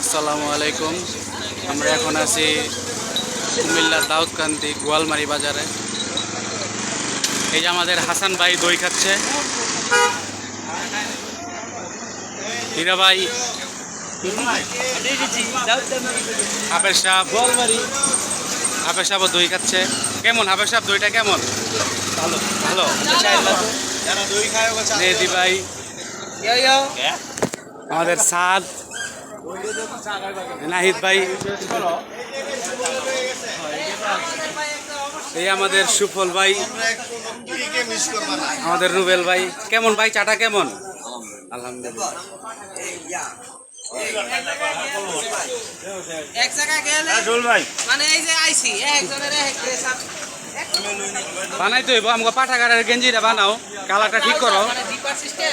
আসসালামু আলাইকুম। আমরা এখন আছি কুমিল্লা দাউদকান্দি গোয়ালমারি বাজারে। এই যে আমাদের হাসান ভাই দই খাচ্ছে। হীরা ভাই। হাফের সাপ হাফের সাপও দই খাচ্ছে। কেমন হাফের সাপ দইটা কেমন? ভালো। ভালো ওকে ভাই। আমাদের সাদ। নাহিদ ভাই। এই আমাদের সুফল ভাই। আমাদের রুবেল ভাই। কেমন ভাই, চাটা কেমন? বানাই তো আমাকে পাঠাগারের গেঞ্জিটা বানাও কালারটা ঠিক করো। মানে